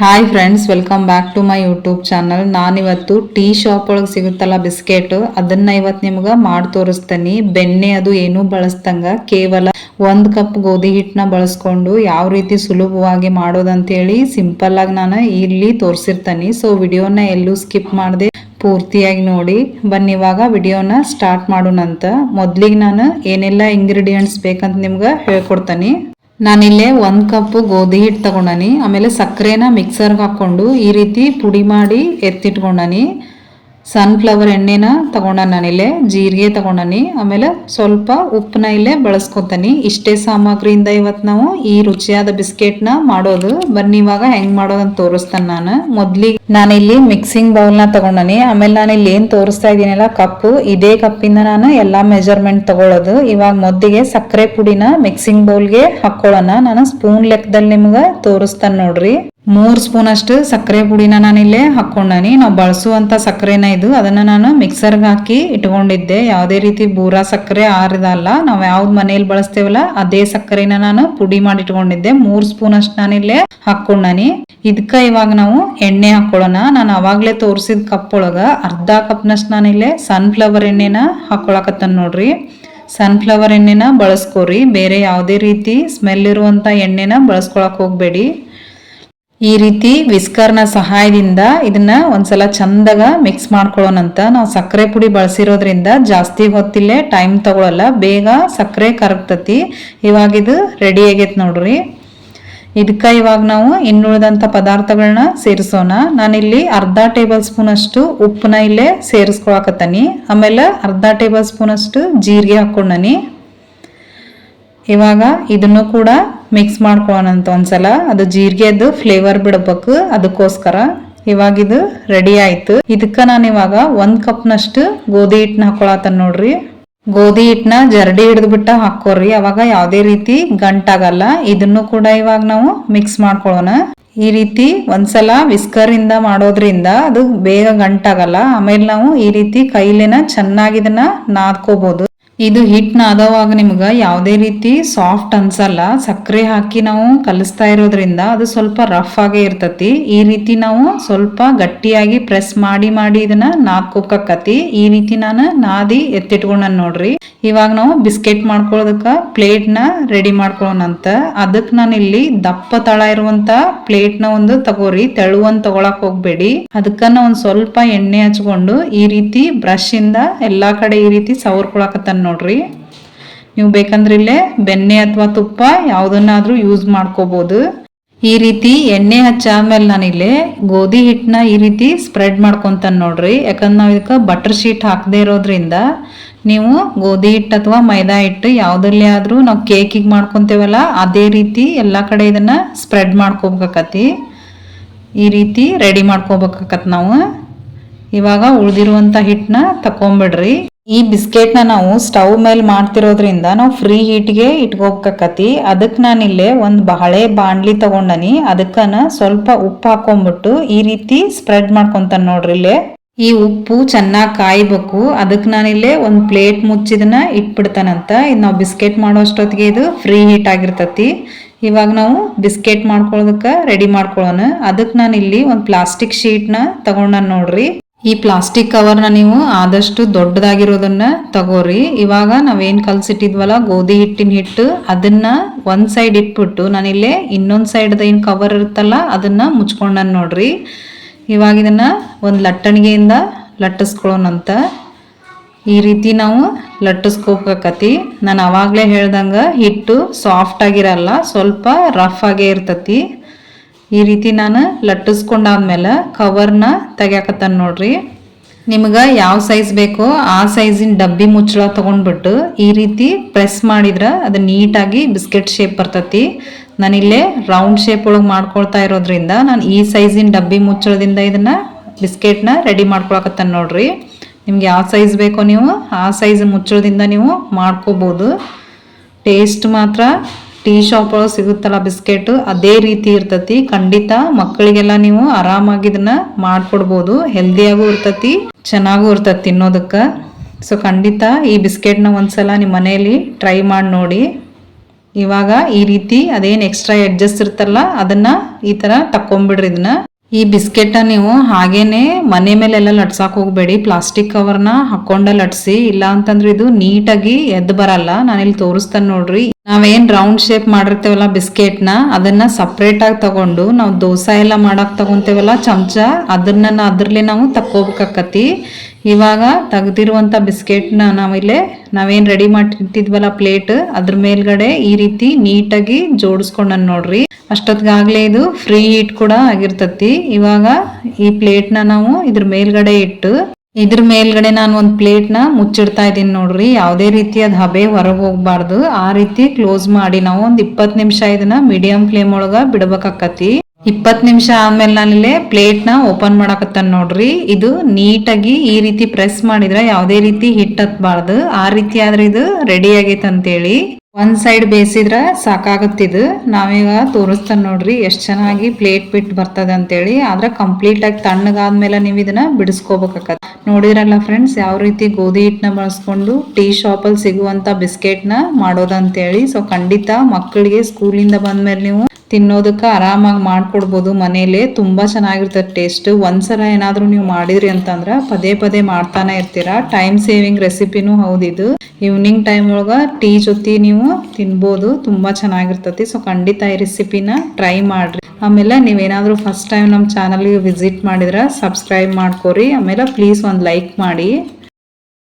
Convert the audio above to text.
Hi friends welcome back to my YouTube channel ನಾನಿವತ್ತು tea shop ಒಳಗೆ ಸಿಗುತ್ತಲ್ಲ biscuit, ಅದನ್ನ ಇವತ್ತು ನಿಮ್ಗೆ ಮಾಡಿ ತೋರಿಸ್ತೀನಿ. ಬೆಣ್ಣೆ ಅದು ಏನೂ ಬಳಸ್ದಂಗ, ಕೇವಲ ಒಂದು ಕಪ್ ಗೋಧಿ ಹಿಟ್ಟನ್ನ ಬಳಸ್ಕೊಂಡು ಯಾವ ರೀತಿ ಸುಲಭವಾಗಿ ಮಾಡೋದಂತೇಳಿ ಸಿಂಪಲ್ ಆಗಿ ನಾನು ಇಲ್ಲಿ ತೋರಿಸಿರ್ತೀನಿ. ಸೊ ವಿಡಿಯೋನ ಎಲ್ಲೂ ಸ್ಕಿಪ್ ಮಾಡದೆ ಪೂರ್ತಿಯಾಗಿ ನೋಡಿ. ಬನ್ನಿ, ಇವಾಗ ವಿಡಿಯೋನ ಸ್ಟಾರ್ಟ್ ಮಾಡೋಣಂತ. ಮೊದಲಿಗೆ ನಾನು ಏನೆಲ್ಲ ಇಂಗ್ರೀಡಿಯೆಂಟ್ಸ್ ಬೇಕಂತ ನಿಮ್ಗೆ ಹೇಳ್ಕೊಡ್ತೀನಿ. ನಾನಿಲ್ಲೇ ಒಂದು ಕಪ್ಪು ಗೋಧಿ ಹಿಟ್ಟು ತಗೊಂಡನಿ, ಆಮೇಲೆ ಸಕ್ಕರೆನ ಮಿಕ್ಸರ್ಗೆ ಹಾಕ್ಕೊಂಡು ಈ ರೀತಿ ಪುಡಿ ಮಾಡಿ ಎತ್ತಿಟ್ಕೊಂಡನಿ. ಸನ್ಫ್ಲವರ್ ಎಣ್ಣೆನ ತಗೊಂಡ ನಾನಿಲ್ಲೇ ಜೀರಿಗೆ ತಗೊಂಡನಿ ಆಮೇಲೆ ಸ್ವಲ್ಪ ಉಪ್ಪನ್ನ ಇಲ್ಲೇ ಬಳಸ್ಕೊತಾನಿ. ಇಷ್ಟೇ ಸಾಮಗ್ರಿಯಿಂದ ಇವತ್ತು ನಾವು ಈ ರುಚಿಯಾದ ಬಿಸ್ಕೆಟ್ನ ಮಾಡೋದು. ಬನ್ನಿ, ಇವಾಗ ಹೆಂಗ್ ಮಾಡೋದಂತ ತೋರಿಸ್ತಾನೆ ನಾನು. ಮೊದಲಿಗೆ ನಾನಿಲ್ಲಿ ಮಿಕ್ಸಿಂಗ್ ಬೌಲ್ನ ತಗೊಂಡನಿ ಆಮೇಲೆ ನಾನಿಲ್ಲಿ ಏನು ತೋರಿಸ್ತಾ ಇದೀನಲ್ಲ ಕಪ್ಪು. ಇದೇ ಕಪ್ಪಿಂದ ನಾನು ಎಲ್ಲಾ ಮೆಜರ್ಮೆಂಟ್ ತಗೊಳ್ಳೋದು ಇವಾಗ ಮೊದಲಿಗೆ ಸಕ್ಕರೆ ಪುಡಿನ ಮಿಕ್ಸಿಂಗ್ ಬೌಲ್ಗೆ ಹಾಕೊಳ್ಳೋಣ ನಾನು ಸ್ಪೂನ್ ಲೆಕ್ಕದಲ್ಲಿ ನಿಮ್ಗೆ ತೋರಿಸ್ತಾನೆ ನೋಡ್ರಿ. ಮೂರ್ ಸ್ಪೂನ್ ಅಷ್ಟು ಸಕ್ಕರೆ ಪುಡಿನ ನಾನಿಲ್ಲೇ ಹಾಕೊಂಡನಿ ನಾವು ಬಳಸುವಂಥ ಸಕ್ಕರೆನ ಇದು. ಅದನ್ನ ನಾನು ಮಿಕ್ಸರ್ಗೆ ಹಾಕಿ ಇಟ್ಕೊಂಡಿದ್ದೆ. ಯಾವುದೇ ರೀತಿ ಬೂರಾ ಸಕ್ಕರೆ ಆರಿದಲ್ಲ ನಾವು ಯಾವ್ದು ಮನೇಲಿ ಬಳಸ್ತೇವಲ್ಲ, ಅದೇ ಸಕ್ಕರೆನ ನಾನು ಪುಡಿ ಮಾಡಿ ಇಟ್ಕೊಂಡಿದ್ದೆ. ಮೂರು ಸ್ಪೂನ್ ಅಷ್ಟು ನಾನಿಲ್ಲೇ ಹಾಕೊಂಡನಿ ಇದಕ್ಕೆ ಇವಾಗ ನಾವು ಎಣ್ಣೆ ಹಾಕೊಳ್ಳೋಣ. ನಾನು ಅವಾಗಲೇ ತೋರಿಸಿದ ಕಪ್ ಒಳಗ ಅರ್ಧ ಕಪ್ನಷ್ಟು ನಾನಿಲ್ಲೇ ಸನ್ಫ್ಲವರ್ ಎಣ್ಣೆನ ಹಾಕೊಳಕತ್ತನ್ ನೋಡ್ರಿ. ಸನ್ಫ್ಲವರ್ ಎಣ್ಣೆನ ಬಳಸ್ಕೋರಿ. ಬೇರೆ ಯಾವುದೇ ರೀತಿ ಸ್ಮೆಲ್ ಇರುವಂಥ ಎಣ್ಣೆನ ಬಳಸ್ಕೊಳಕ್ ಹೋಗ್ಬೇಡಿ. ಈ ರೀತಿ ವಿಸ್ಕರ್ನ ಸಹಾಯದಿಂದ ಇದನ್ನ ಒಂದ್ಸಲ ಚಂದಾಗ ಮಿಕ್ಸ್ ಮಾಡ್ಕೊಳ್ಳೋಣಂತ ನಾವು ಸಕ್ಕರೆ ಪುಡಿ ಬಳಸಿರೋದ್ರಿಂದ ಜಾಸ್ತಿ ಹೊತ್ತಿಲ್ಲೇ ಟೈಮ್ ತಗೊಳಲ್ಲ, ಬೇಗ ಸಕ್ಕರೆ ಕರಗ್ತತಿ. ಇವಾಗ ಇದು ರೆಡಿ ಆಗೈತೆ ನೋಡ್ರಿ. ಇದಕ್ಕೆ ಇವಾಗ ನಾವು ಇನ್ನುಳಿದಂಥ ಪದಾರ್ಥಗಳನ್ನ ಸೇರಿಸೋಣ. ನಾನಿಲ್ಲಿ ಅರ್ಧ ಟೇಬಲ್ ಸ್ಪೂನ್ ಅಷ್ಟು ಉಪ್ಪನ್ನ ಇಲ್ಲೇ ಸೇರಿಸ್ಕೊಳಕತ್ತೀನಿ. ಆಮೇಲೆ ಅರ್ಧ ಟೇಬಲ್ ಸ್ಪೂನ್ ಅಷ್ಟು ಜೀರಿಗೆ ಹಾಕೊಂಡನಿ ಇವಾಗ ಇದನ್ನು ಕೂಡ ಮಿಕ್ಸ್ ಮಾಡ್ಕೊಳ್ಳೋಣಂತ ಒಂದ್ಸಲ. ಅದು ಜೀರಿಗೆದು ಫ್ಲೇವರ್ ಬಿಡಬೇಕು ಅದಕ್ಕೋಸ್ಕರ. ಇವಾಗ ಇದು ರೆಡಿ ಆಯ್ತು. ಇದಕ್ಕ ನಾನು ಇವಾಗ ಒಂದ್ ಕಪ್ನಷ್ಟು ಗೋಧಿ ಹಿಟ್ಟನ್ನ ಹಾಕೊಳತ್ತ ನೋಡ್ರಿ. ಗೋಧಿ ಹಿಟ್ಟನ್ನ ಜರಡಿ ಹಿಡಿದ್ಬಿಟ್ಟ ಹಾಕೋರಿ ಅವಾಗ ಯಾವುದೇ ರೀತಿ ಗಂಟಾಗಲ್ಲ. ಇದನ್ನು ಕೂಡ ಇವಾಗ ನಾವು ಮಿಕ್ಸ್ ಮಾಡ್ಕೊಳ್ಳೋಣ ಈ ರೀತಿ ಒಂದ್ಸಲ ವಿಸ್ಕರ್ ಇಂದ ಮಾಡೋದ್ರಿಂದ ಅದು ಬೇಗ ಗಂಟಾಗಲ್ಲ. ಆಮೇಲೆ ನಾವು ಈ ರೀತಿ ಕೈಲಿನ ಚೆನ್ನಾಗಿ ಇದನ್ನ ನಾದ್ಕೋಬಹುದು ಇದು ಹಿಟ್ ನಾದವಾಗ ನಿಮ್ಗೆ ಯಾವುದೇ ರೀತಿ ಸಾಫ್ಟ್ ಅನ್ಸಲ್ಲ. ಸಕ್ಕರೆ ಹಾಕಿ ನಾವು ಕಲಿಸ್ತಾ ಇರೋದ್ರಿಂದ ಅದು ಸ್ವಲ್ಪ ರಫ್ ಆಗೇ ಇರ್ತತಿ. ಈ ರೀತಿ ನಾವು ಸ್ವಲ್ಪ ಗಟ್ಟಿಯಾಗಿ ಪ್ರೆಸ್ ಮಾಡಿ ಮಾಡಿ ಇದನ್ನ ನಾದ್ಕೋಕತಿ ಈ ರೀತಿ ನಾನು ನಾದಿ ಎತ್ತಿಟ್ಕೊಂಡ ನೋಡ್ರಿ. ಇವಾಗ ನಾವು ಬಿಸ್ಕೆಟ್ ಮಾಡ್ಕೊಳ್ಳೋದಕ್ಕೆ ನ ರೆಡಿ ಮಾಡ್ಕೊಳ್ಳೋಣಂತ ಅದಕ್ಕೆ ನಾನು ಇಲ್ಲಿ ದಪ್ಪ ತಳ ಇರುವಂತ ಪ್ಲೇಟ್ನ ಒಂದು ತಗೋರಿ. ತೆಳುವಂತ ತಗೊಳಕ್ ಹೋಗ್ಬೇಡಿ. ಅದಕ್ಕನ್ನ ಒಂದ್ ಸ್ವಲ್ಪ ಎಣ್ಣೆ ಹಚ್ಕೊಂಡು ಈ ರೀತಿ ಬ್ರಷ್ ಇಂದ ಎಲ್ಲಾ ಕಡೆ ಈ ರೀತಿ ಸವರ್ಕೊಳಕತ್ತಾನ ನೋಡ್ರಿ. ನೀವು ಬೇಕಂದ್ರೆ ಇಲ್ಲೇ ಬೆಣ್ಣೆ ಅಥವಾ ತುಪ್ಪ ಯಾವುದನ್ನಾದರೂ ಯೂಸ್ ಮಾಡ್ಕೋಬೋದು. ಈ ರೀತಿ ಎಣ್ಣೆ ಹಚ್ಚಾದ್ಮೇಲೆ ನಾನಿಲ್ಲಿ ಗೋಧಿ ಹಿಟ್ಟನ್ನ ಈ ರೀತಿ ಸ್ಪ್ರೆಡ್ ಮಾಡ್ಕೊತಾನೆ ನೋಡ್ರಿ. ಯಾಕಂದ್ರೆ ನಾವು ಇದಕ್ಕೆ ಬಟರ್ ಶೀಟ್ ಹಾಕದೇ ಇರೋದ್ರಿಂದ ನೀವು ಗೋಧಿ ಹಿಟ್ಟು ಅಥವಾ ಮೈದಾ ಹಿಟ್ಟು ಯಾವುದರಲ್ಲಿ ಆದ್ರೂ ನಾವು ಕೇಕಿಗೆ ಮಾಡ್ಕೊತೇವಲ್ಲ, ಅದೇ ರೀತಿ ಎಲ್ಲ ಕಡೆ ಇದನ್ನ ಸ್ಪ್ರೆಡ್ ಮಾಡ್ಕೋಬೇಕತಿ ಈ ರೀತಿ ರೆಡಿ ಮಾಡ್ಕೋಬೇಕಾಕತ್ ನಾವು. ಇವಾಗ ಉಳಿದಿರುವಂಥ ಹಿಟ್ಟನ್ನ ತಕೊಂಬಿಡ್ರಿ. ಈ ಬಿಸ್ಕೆಟ್ನ ನಾವು ಸ್ಟವ್ ಮೇಲೆ ಮಾಡ್ತಿರೋದ್ರಿಂದ ನಾವು ಫ್ರೀ ಹೀಟ್ಗೆ ಇಟ್ಕೋಬೇಕಾಕತಿ. ಅದಕ್ಕೆ ನಾನಿಲ್ಲೇ ಒಂದು ಬಹಳೆ ಬಾಂಡ್ಲಿ ತಗೊಂಡನಿ. ಅದಕ್ಕನ ಸ್ವಲ್ಪ ಉಪ್ಪು ಹಾಕೊಂಡ್ಬಿಟ್ಟು ಈ ರೀತಿ ಸ್ಪ್ರೆಡ್ ಮಾಡ್ಕೊತಾನೆ ನೋಡ್ರಿ ಇಲ್ಲೇ. ಈ ಉಪ್ಪು ಚೆನ್ನಾಗಿ ಕಾಯ್ಬೇಕು. ಅದಕ್ಕೆ ನಾನಿಲ್ಲೇ ಒಂದು ಪ್ಲೇಟ್ ಮುಚ್ಚಿದನ್ನ ಇಟ್ಬಿಡ್ತಾನಂತ. ಇದು ನಾವು ಬಿಸ್ಕೆಟ್ ಮಾಡೋ ಅಷ್ಟೊತ್ತಿಗೆ ಇದು ಫ್ರೀ ಹೀಟ್ ಆಗಿರ್ತತಿ. ಇವಾಗ ನಾವು ಬಿಸ್ಕೆಟ್ ಮಾಡ್ಕೊಳ್ಳೋದಕ್ಕೆ ರೆಡಿ ಮಾಡ್ಕೊಳ್ಳೋಣ. ಅದಕ್ಕೆ ನಾನು ಇಲ್ಲಿ ಒಂದು ಪ್ಲಾಸ್ಟಿಕ್ ಶೀಟ್ನ ತಗೊಂಡ ನೋಡ್ರಿ. ಈ ಪ್ಲಾಸ್ಟಿಕ್ ಕವರ್ನ ನೀವು ಆದಷ್ಟು ದೊಡ್ಡದಾಗಿರೋದನ್ನ ತಗೋರಿ. ಇವಾಗ ನಾವೇನು ಕಲಸಿಟ್ಟಿದ್ವಲ್ಲ, ಗೋಧಿ ಹಿಟ್ಟಿನ ಹಿಟ್ಟು, ಅದನ್ನ ಒಂದ್ ಸೈಡ್ ಇಟ್ಬಿಟ್ಟು ನಾನಿಲ್ಲೇ ಇನ್ನೊಂದು ಸೈಡ್ದ ಏನು ಕವರ್ ಇರುತ್ತಲ್ಲ, ಅದನ್ನ ಮುಚ್ಕೊಂಡ ನೋಡ್ರಿ. ಇವಾಗ ಇದನ್ನ ಒಂದು ಲಟ್ಟಣಿಗೆಯಿಂದ ಲಟ್ಟಿಸ್ಕೊಳ್ಳೋಣಂತ. ಈ ರೀತಿ ನಾವು ಲಟ್ಟಿಸ್ಕೋಬೇಕತಿ ನಾನು ಅವಾಗಲೇ ಹೇಳ್ದಂಗೆ ಹಿಟ್ಟು ಸಾಫ್ಟ್ ಆಗಿರಲ್ಲ, ಸ್ವಲ್ಪ ರಫ್ ಆಗೇ ಇರ್ತತಿ. ಈ ರೀತಿ ನಾನು ಲಟ್ಟಿಸ್ಕೊಂಡಾದ್ಮೇಲೆ ಕವರ್ನ ತೆಗ್ಯಾಕತ್ತಾನ ನೋಡ್ರಿ. ನಿಮ್ಗೆ ಯಾವ ಸೈಜ್ ಬೇಕೋ ಆ ಸೈಜಿನ ಡಬ್ಬಿ ಮುಚ್ಚಳ ತೊಗೊಂಡ್ಬಿಟ್ಟು ಈ ರೀತಿ ಪ್ರೆಸ್ ಮಾಡಿದ್ರೆ ಅದು ನೀಟಾಗಿ ಬಿಸ್ಕೆಟ್ ಶೇಪ್ ಬರ್ತತಿ. ನಾನಿಲ್ಲೇ ರೌಂಡ್ ಶೇಪ್ ಒಳಗೆ ಮಾಡ್ಕೊಳ್ತಾ ಇರೋದ್ರಿಂದ ನಾನು ಈ ಸೈಜಿನ ಡಬ್ಬಿ ಮುಚ್ಚಳದಿಂದ ಇದನ್ನು ಬಿಸ್ಕೆಟ್ನ ರೆಡಿ ಮಾಡ್ಕೊಳಕತ್ತಾನ ನೋಡ್ರಿ. ನಿಮ್ಗೆ ಯಾವ ಸೈಜ್ ಬೇಕೋ ನೀವು ಆ ಸೈಜ್ ಮುಚ್ಚಳದಿಂದ ನೀವು ಮಾಡ್ಕೋಬೋದು. ಟೇಸ್ಟ್ ಮಾತ್ರ ಟೀ ಶಾಪ್ ಒಳಗೆ ಸಿಗುತ್ತಲ್ಲ ಬಿಸ್ಕೆಟ್, ಅದೇ ರೀತಿ ಇರ್ತತಿ. ಖಂಡಿತ ಮಕ್ಕಳಿಗೆಲ್ಲ ನೀವು ಆರಾಮಾಗಿ ಇದನ್ನ ಮಾಡ್ಕೊಡ್ಬೋದು. ಹೆಲ್ದಿಯಾಗೂ ಇರ್ತತಿ, ಚೆನ್ನಾಗೂ ಇರ್ತತಿ ತಿನ್ನೋದಕ್ಕೆ. ಸೊ ಖಂಡಿತ ಈ ಬಿಸ್ಕೆಟ್ನ ಒಂದ್ಸಲ ನಿಮ್ಮ ಮನೆಯಲ್ಲಿ ಟ್ರೈ ಮಾಡಿ ನೋಡಿ. ಇವಾಗ ಈ ರೀತಿ ಅದೇನ್ ಎಕ್ಸ್ಟ್ರಾ ಅಡ್ಜಸ್ಟ್ ಇರ್ತಲ್ಲ, ಅದನ್ನ ಈ ತರ ತಕೊಂಡ್ಬಿಡ್ರಿ ಇದನ್ನ. ಈ ಬಿಸ್ಕೆಟ್ ನೀವು ಹಾಗೇನೆ ಮನೆ ಮೇಲೆಲ್ಲ ಲಟ್ಸಾಕ್ ಹೋಗ್ಬೇಡಿ. ಪ್ಲಾಸ್ಟಿಕ್ ಕವರ್ನ ಹಾಕೊಂಡ ಲಟ್ಸಿ ಇಲ್ಲ ಅಂತಂದ್ರೆ ಇದು ನೀಟಾಗಿ ಎದ್ದು ಬರಲ್ಲ. ನಾನಿಲ್ಲಿ ತೋರಿಸ್ತಾನೆ ನೋಡ್ರಿ. ನಾವೇನ್ ರೌಂಡ್ ಶೇಪ್ ಮಾಡಿರ್ತೇವಲ್ಲ ಬಿಸ್ಕೆಟ್ನ, ಅದನ್ನು ಅದನ್ನ ತೊಗೊಂಡು ನಾವು ದೋಸೆ ಎಲ್ಲ ಮಾಡಕ್ ತಗೊಂತೇವಲ್ಲ ಚಮಚ ಅದನ್ನ ಅದರಲ್ಲಿ ನಾವು ತಕ್ಕೋಬೇಕಾಕತಿ. ಇವಾಗ ತೆಗ್ದಿರುವಂತ ಬಿಸ್ಕೆಟ್ನ ನಾವಿಲ್ಲೇ ನಾವೇನ್ ರೆಡಿ ಮಾಡಿಟ್ಟಿದ್ವಲ್ಲ ಪ್ಲೇಟ್ ಅದ್ರ ಮೇಲ್ಗಡೆ ಈ ರೀತಿ ನೀಟಾಗಿ ಜೋಡಿಸ್ಕೊಂಡನ್ ನೋಡ್ರಿ. ಅಷ್ಟೊತ್ತಿಗಾಗಲೇ ಇದು ಫ್ರೀ ಹೀಟ್ ಕೂಡ ಆಗಿರ್ತತಿ. ಇವಾಗ ಈ ಪ್ಲೇಟ್ನ ನಾವು ಇದ್ರ ಮೇಲ್ಗಡೆ ಇಟ್ಟು ಇದ್ರ ಮೇಲ್ಗಡೆ ನಾನು ಒಂದು ಪ್ಲೇಟ್ನ ಮುಚ್ಚಿಡ್ತಾ ಇದ್ದೀನಿ ನೋಡ್ರಿ. ಯಾವುದೇ ರೀತಿ ಅದ್ ಹಬೆ ಹೊರಗೆ ಹೋಗ್ಬಾರ್ದು. ಆ ರೀತಿ ಕ್ಲೋಸ್ ಮಾಡಿ ನಾವು ಒಂದು ಇಪ್ಪತ್ತು ನಿಮಿಷ ಇದನ್ನ ಮೀಡಿಯಂ ಫ್ಲೇಮ್ ಒಳಗ ಬಿಡ್ಬೇಕಾಕತಿ ಇಪ್ಪತ್ತು ನಿಮಿಷ ಆದ್ಮೇಲೆ ನಾನಿಲ್ಲೇ ಪ್ಲೇಟ್ನ ಓಪನ್ ಮಾಡಕತ್ತಾನ ನೋಡ್ರಿ. ಇದು ನೀಟಾಗಿ ಈ ರೀತಿ ಪ್ರೆಸ್ ಮಾಡಿದ್ರೆ ಯಾವುದೇ ರೀತಿ ಹಿಟ್ ಹತ್ಬಾರ್ದು. ಆ ರೀತಿ ಆದ್ರೆ ಇದು ರೆಡಿ ಆಗೈತೆ ಅಂತೇಳಿ ಒಂದ್ ಸೈಡ್ ಬೇಯಿಸಿದ್ರ ಸಾಕಾಗತ್ತಿದು ನಾವೀಗ ತೋರಿಸ್ತಾನೆ ನೋಡ್ರಿ ಎಷ್ಟ್ ಚೆನ್ನಾಗಿ ಪ್ಲೇಟ್ ಬಿಟ್ಟು ಬರ್ತದೆ ಅಂತೇಳಿ. ಆದ್ರೆ ಕಂಪ್ಲೀಟ್ ಆಗಿ ತಣ್ಣಗಾದ್ಮೇಲೆ ನೀವು ಇದನ್ನ ಬಿಡಿಸ್ಕೋಬೇಕಾಗತ್ತೆ. ನೋಡಿದ್ರಲ್ಲ ಫ್ರೆಂಡ್ಸ್ ಯಾವ ರೀತಿ ಗೋಧಿ ಹಿಟ್ಟನ್ನ ಬಳಸ್ಕೊಂಡು ಟೀ ಶಾಪ್ ಅಲ್ಲಿ ಸಿಗುವಂತ ಬಿಸ್ಕೆಟ್ನ ಮಾಡೋದಂತೇಳಿ. ಸೊ ಖಂಡಿತ ಮಕ್ಕಳಿಗೆ ಸ್ಕೂಲಿಂದ ಬಂದ್ಮೇಲೆ ನೀವು ತಿನ್ನೋದಕ್ಕೆ ಆರಾಮಾಗಿ ಮಾಡಿಕೊಡ್ಬೋದು ಮನೇಲಿ. ತುಂಬಾ ಚೆನ್ನಾಗಿರ್ತದೆ ಟೇಸ್ಟ್ ಒಂದ್ಸಲ ಏನಾದರೂ ನೀವು ಮಾಡಿದ್ರಿ ಅಂತಂದ್ರೆ ಪದೇ ಪದೇ ಮಾಡ್ತಾನೆ ಇರ್ತೀರಾ. ಟೈಮ್ ಸೇವಿಂಗ್ ರೆಸಿಪಿನೂ ಇದು. ಈವ್ನಿಂಗ್ ಟೈಮ್ ಒಳಗ ಟೀ ಜೊತೆ ನೀವು ತಿನ್ಬೋದು. ತುಂಬಾ ಚೆನ್ನಾಗಿರ್ತತಿ. ಸೊ ಖಂಡಿತ ಈ ರೆಸಿಪಿನ ಟ್ರೈ ಮಾಡ್ರಿ. ಆಮೇಲೆ ನೀವೇನಾದರೂ ಫಸ್ಟ್ ಟೈಮ್ ನಮ್ಮ ಚಾನಲ್ಗೆ ವಿಸಿಟ್ ಮಾಡಿದ್ರೆ ಸಬ್ಸ್ಕ್ರೈಬ್ ಮಾಡ್ಕೋರಿ. ಆಮೇಲೆ ಪ್ಲೀಸ್ ಒಂದು ಲೈಕ್ ಮಾಡಿ.